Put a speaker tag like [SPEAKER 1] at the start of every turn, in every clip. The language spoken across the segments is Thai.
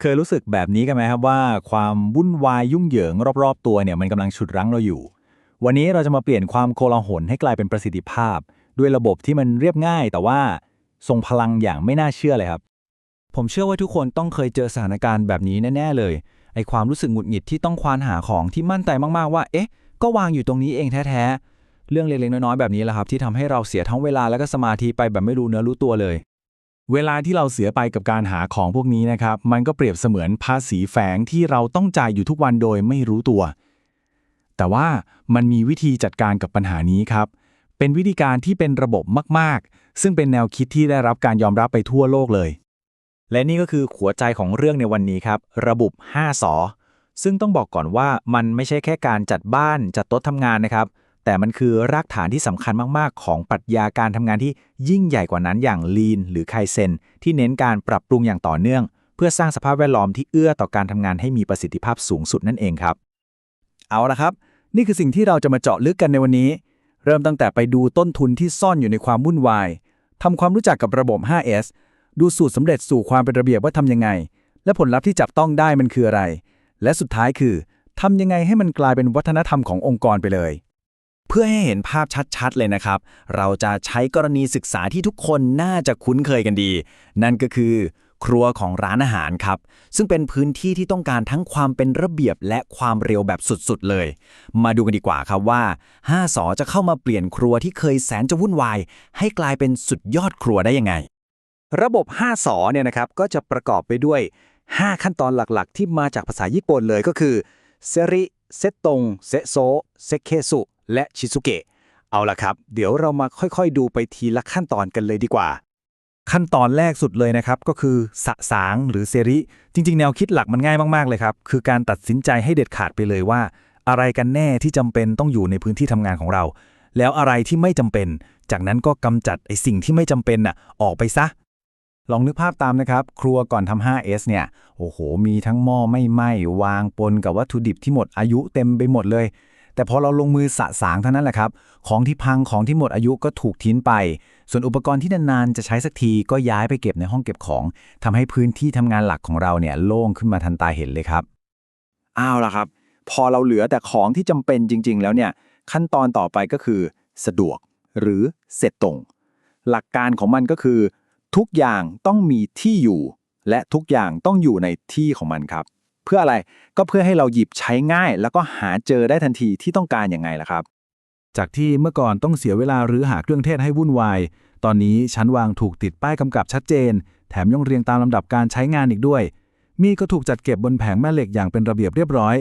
[SPEAKER 1] เคยรู้สึกแบบนี้กันไหมครับว่าความวุ่นวายยุ่งเหยิงรอบๆ ตัวเนี่ยมันกำลังฉุดรั้งเราอยู่ วันนี้เราจะมาเปลี่ยนความโกลาหลให้กลายเป็นประสิทธิภาพ ด้วยระบบที่มันเรียบง่าย แต่ว่าทรงพลังอย่างไม่น่าเชื่อเลยครับ
[SPEAKER 2] ผมเชื่อว่าทุกคนต้องเคยเจอสถานการณ์แบบนี้แน่ๆเลยไอความรู้สึกหงุดหงิดที่ต้องควานหาของที่มั่นใจมากๆว่า เอ๊ะ ก็วางอยู่ตรงนี้เองแท้ๆเรื่องเล็กๆน้อยๆแบบนี้แหละครับที่ทำให้เราเสียทั้งเวลาและก็สมาธิไปแบบไม่รู้เนื้อรู้ตัวเลย
[SPEAKER 3] เวลาที่เราเสียไปกับการหาของพวกนี้นะครับ มันก็เปรียบเสมือนภาษีแฝงที่เราต้องจ่ายอยู่ทุกวันโดยไม่รู้ตัว แต่ว่ามันมีวิธีจัดการกับปัญหานี้ครับ เป็นวิธีการที่เป็นระบบมาก ๆ ซึ่งเป็นแนวคิดที่ได้รับการยอมรับไปทั่วโลกเลย
[SPEAKER 1] และนี่ก็คือหัวใจของเรื่องในวันนี้ครับ ระบบ5สอซึ่งต้องบอกก่อนว่ามันไม่ใช่แค่การจัดบ้านจัดโต๊ะทำงานนะครับ แต่มันคือรากฐานที่สำคัญมาก ๆ ของปรัชญาการทำงานที่ยิ่งใหญ่กว่านั้นอย่าง Lean หรือ Kaizen ที่เน้นการปรับปรุงอย่างต่อเนื่อง เพื่อสร้างสภาพแวดล้อมที่เอื้อต่อการทำงานให้มีประสิทธิภาพสูงสุดนั่นเองครับ
[SPEAKER 2] เอาละครับ นี่คือสิ่งที่เราจะมาเจาะลึกกันในวันนี้ เริ่มตั้งแต่ไปดูต้นทุนที่ซ่อนอยู่ในความวุ่นวายทำความรู้จักกับระบบ 5S ดูสูตรสำเร็จสู่ความเป็นระเบียบว่าทำยังไง และผลลัพธ์ที่จับต้องได้มันคืออะไร และสุดท้ายคือทำยังไงให้มันกลายเป็นวัฒนธรรมขององค์กรไปเลย เพื่อให้เห็นภาพชัดๆ เลยนะครับ เราจะใช้กรณีศึกษาที่ทุกคนน่าจะคุ้นเคยกันดี นั่นก็คือ ครัวของร้านอาหารครับ ซึ่งเป็นพื้นที่ที่ต้องการทั้งความเป็นระเบียบและความเร็วแบบสุดๆ เลย มาดูกันดีกว่าครับว่า5สอจะเข้ามาเปลี่ยนครัวที่เคยแสนจะวุ่นวาย ให้กลายเป็นสุดยอดครัวได้ยังไง ระบบ5สอเนี่ยนะครับก็จะประกอบไปด้วย 5 ขั้นตอนหลักๆ ที่มาจากภาษาญี่ปุ่นเลยก็คือเซริเซตงเซโซเซเคสุ และชิซุเกะ เอาล่ะครับ เดี๋ยวเรามาค่อยๆ ดูไปทีละขั้นตอนกันเลยดีกว่า ขั้นตอนแรกสุดเลยนะครับ ก็คือสะสางหรือเซริ จริง ๆ แนวคิดหลักมันง่ายมากๆเลยครับ คือการตัดสินใจให้เด็ดขาดไปเลยว่า อะไรกันแน่ที่จำเป็นต้องอยู่ในพื้นที่ทำงานของเรา แล้วอะไรที่ไม่จำเป็น จากนั้นก็กำจัดไอ้สิ่งที่ไม่จำเป็นน่ะออกไปซะลองนึกภาพตามนะครับ ครัวก่อนทำ 5S เนี่ย โอ้โห มีทั้งหม้อไม่ไหม้วางปนกับวัตถุดิบที่หมดอายุเต็มไปหมดเลย แต่พอเราลงมือสะสางเท่านั้นแหละครับ ของที่พังของที่หมดอายุก็ถูกทิ้งไป ส่วนอุปกรณ์ที่นานๆจะใช้สักทีก็ย้ายไปเก็บในห้องเก็บของทำให้พื้นที่ทำงานหลักของเราเนี่ยโล่งขึ้นมาทันตาเห็นเลยครับอ้าวล่ะครับ พอเราเหลือแต่ของที่จำเป็นจริง ๆ แล้วเนี่ยขั้นตอนต่อไปก็คือ สะดวกหรือเสร็จตรง หลักการของมันก็คือ ทุกอย่างต้องมีที่อยู่ และทุกอย่างต้องอยู่ในที่ของมันครับ เพื่ออะไรก็เพื่อให้เราหยิบใช้ง่าย แล้วก็หาเจอได้ทันทีที่ต้องการอย่างไงล่ะครับ จากที่เมื่อก่อนต้องเสียเวลาหรือหาเครื่องเทศให้วุ่นวาย ตอนนี้ชั้นวางถูกติดป้ายกำกับชัดเจน แถมยังเรียงตามลำดับการใช้งานอีกด้วย มีดก็ถูกจัดเก็บบนแผงแม่เหล็กอย่างเป็นระเบียบเรียบร้อย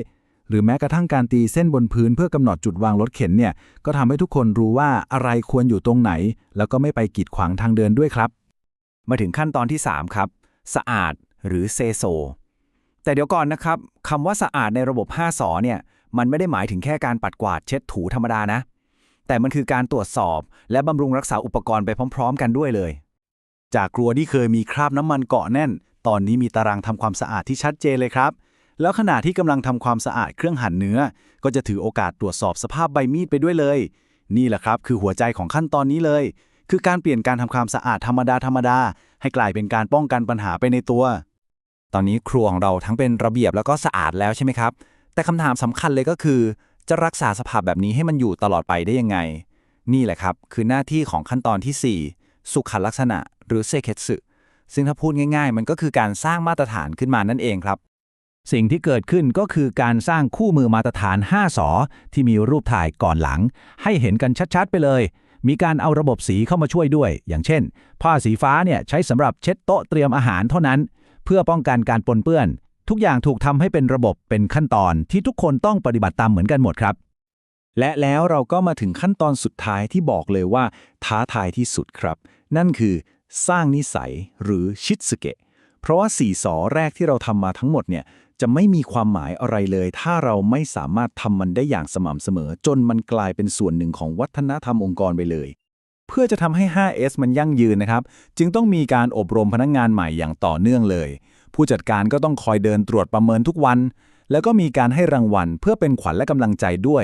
[SPEAKER 2] หรือแม้กระทั่งการตีเส้นบนพื้นเพื่อกำหนดจุดวางรถเข็นเนี่ยก็ทำให้ทุกคนรู้ว่าอะไรควรอยู่ตรงไหน แล้วก็ไม่ไปกีดขวางทางเดินด้วยครับ มาถึงขั้นตอนที่ 3 ครับ สะอาดหรือเซโซ แต่เดี๋ยวก่อนนะครับคำว่าสะอาดในระบบ 5สอเนี่ยมันไม่ได้หมายถึงแค่การปัดกวาดเช็ดถูธรรมดานะ แต่มันคือการตรวจสอบ และบำรุงรักษาอุปกรณ์ไปพร้อม ๆ กันด้วยเลย จากครัวที่เคยมีคราบน้ำมันเกาะแน่น ตอนนี้มีตารางทำความสะอาดที่ชัดเจนเลยครับ แล้วขณะที่กำลังทำความสะอาดเครื่องหั่นเนื้อ ก็จะถือโอกาสตรวจสอบสภาพใบมีดไปด้วยเลย นี่แหละครับคือหัวใจของขั้นตอนนี้เลย คือการเปลี่ยนการทำความสะอาดธรรมดาธรรมดาให้กลายเป็นการป้องกันปัญหาไปในตัว ตอนนี้ครัวของเราทั้งเป็นระเบียบแล้วก็สะอาดแล้วใช่ไหมครับ แต่คำถามสำคัญเลยก็คือ จะรักษาสภาพแบบนี้ให้มันอยู่ตลอดไปได้ยังไง นี่แหละครับ คือหน้าที่ของขั้นตอนทีสี่ 4 สุขลักษณะ หรือเซเคสึซึ่งถ้าพูดง่าย ๆ มันก็คือการสร้างมาตรฐานขึ้นมานั่นเองครับ
[SPEAKER 4] สิ่งที่เกิดขึ้นก็คือการสร้างคู่มือมาตรฐาน 5สอที่มีรูปถ่ายก่อนหลัง ให้เห็นกันชัดๆ ไปเลย มีการเอาระบบสีเข้ามาช่วยด้วย อย่างเช่น ผ้าสีฟ้าเนี่ยใช้สำหรับเช็ดโต๊ะเตรียมอาหารเท่านั้น เพื่อป้องกันการปนเปื้อน ทุกอย่างถูกทำให้เป็นระบบเป็นขั้นตอนที่ทุกคนต้องปฏิบัติตามเหมือนกันหมดครับ
[SPEAKER 3] และแล้วเราก็มาถึงขั้นตอนสุดท้ายที่บอกเลยว่า ท้าทายที่สุดครับ นั่นคือสร้างนิสัยหรือชิดสเกะ เพราะว่าสี่สอแรกที่เราทำมาทั้งหมดเนี่ยจะไม่มีความหมายอะไรเลย ถ้าเราไม่สามารถทำมันได้อย่างสม่ำเสมอ จนมันกลายเป็นส่วนหนึ่งของวัฒนธรรมองค์กรไปเลย พื่อจะทำให้ 5S มันยั่งยืนนะครับ จึงต้องมีการอบรมพนักงงานใหม่อย่างต่อเนื่องเลย ผู้จัดการก็ต้องคอยเดินตรวจประเมินทุกวัน แล้วก็มีการให้รางวัล เพื่อเป็นขวัญและกำลังใจด้วย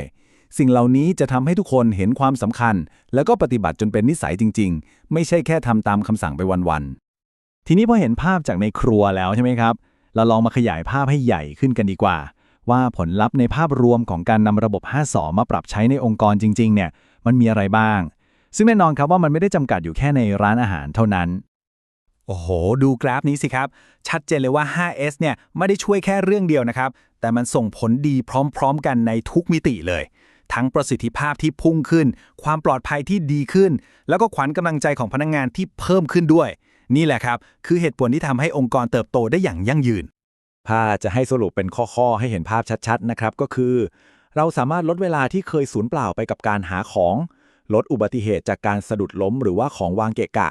[SPEAKER 3] สิ่งเหล่านี้จะทำให้ทุกคนเห็นความสำคัญ แล้วก็ปฏิบัติจนเป็นนิสัยจริง ๆ ไม่ใช่แค่ทำตามคำสั่งไปวันๆทีนี้พอเห็นภาพจากในครัวแล้วใช่ไหมครับ เราลองมาขยายภาพให้ใหญ่ขึ้นกันดีกว่า ว่าผลลัพธ์ในภาพรวมของการนำระบบ5สอมาปรับใช้ในองค์กรจริงๆเนี่ยมันมีอะไรบ้าง ซึ่งแน่นอนครับว่ามันไม่ได้จำกัดอยู่แค่ในร้านอาหารเท่านั้น
[SPEAKER 2] โอ้โห ดูกราฟนี้สิครับ ชัดเจนเลยว่า 5S เนี่ยไม่ได้ช่วยแค่เรื่องเดียวนะครับ แต่มันส่งผลดีพร้อมๆ กันในทุกมิติเลย ทั้งประสิทธิภาพที่พุ่งขึ้น ความปลอดภัยที่ดีขึ้น แล้วก็ขวัญกำลังใจของพนักงงานที่เพิ่มขึ้นด้วย นี่แหละครับ คือเหตุผลที่ทำให้องค์กรเติบโตได้อย่างยั่งยืน
[SPEAKER 1] ถ้าจะให้สรุปเป็นข้อๆ ให้เห็นภาพชัดๆ นะครับ ก็คือ เราสามารถลดเวลาที่เคยสูญเปล่าไปกับการหาของ ลดอุบัติเหตุจากการสะดุดล้มหรือว่าของวางเกะกะ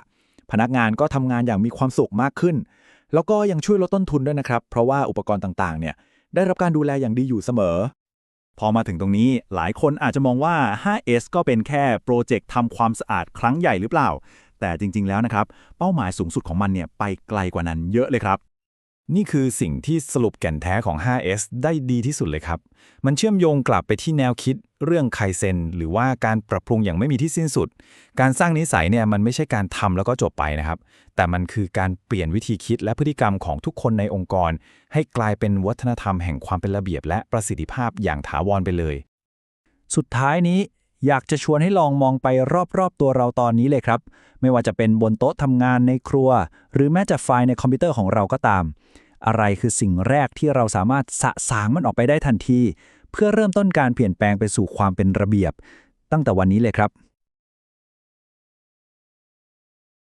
[SPEAKER 1] พนักงานก็ทำงานอย่างมีความสุขมากขึ้น แล้วก็ยังช่วยลดต้นทุนด้วยนะครับ เพราะว่าอุปกรณ์ต่างๆ เนี่ยได้รับการดูแลอย่างดีอยู่เสมอ
[SPEAKER 3] พอมาถึงตรงนี้หลายคนอาจจะมองว่า 5S ก็เป็นแค่โปรเจกต์ทำความสะอาดครั้งใหญ่หรือเปล่า แต่จริง ๆ แล้วนะครับ เป้าหมายสูงสุดของมันเนี่ยไปไกลกว่านั้นเยอะเลยครับ
[SPEAKER 5] นี่คือสิ่งที่สรุปแก่นแท้ของ 5S ได้ดีที่สุดเลยครับ มันเชื่อมโยงกลับไปที่แนวคิด เรื่องไคเซนหรือว่าการปรับปรุงอย่างไม่มีที่สิ้นสุด การสร้างนิสัยเนี่ยมันไม่ใช่การทำแล้วก็จบไปนะครับ แต่มันคือการเปลี่ยนวิธีคิดและพฤติกรรมของทุกคนในองค์กร ให้กลายเป็นวัฒนธรรมแห่งความเป็นระเบียบ และประสิทธิภาพอย่างถาวรไปเลย
[SPEAKER 4] สุดท้ายนี้อยากจะชวนให้ลองมองไปรอบๆ ตัวเราตอนนี้เลยครับ ไม่ว่าจะเป็นบนโต๊ะทำงานในครัว หรือแม้แต่ไฟล์ในคอมพิวเตอร์ของเราก็ตาม อะไรคือสิ่งแรกที่เราสามารถสะสางมันออกไปได้ทันที เพื่อเริ่มต้นการเปลี่ยนแปลงไปสู่ความเป็นระเบียบ ตั้งแต่วันนี้เลยครับ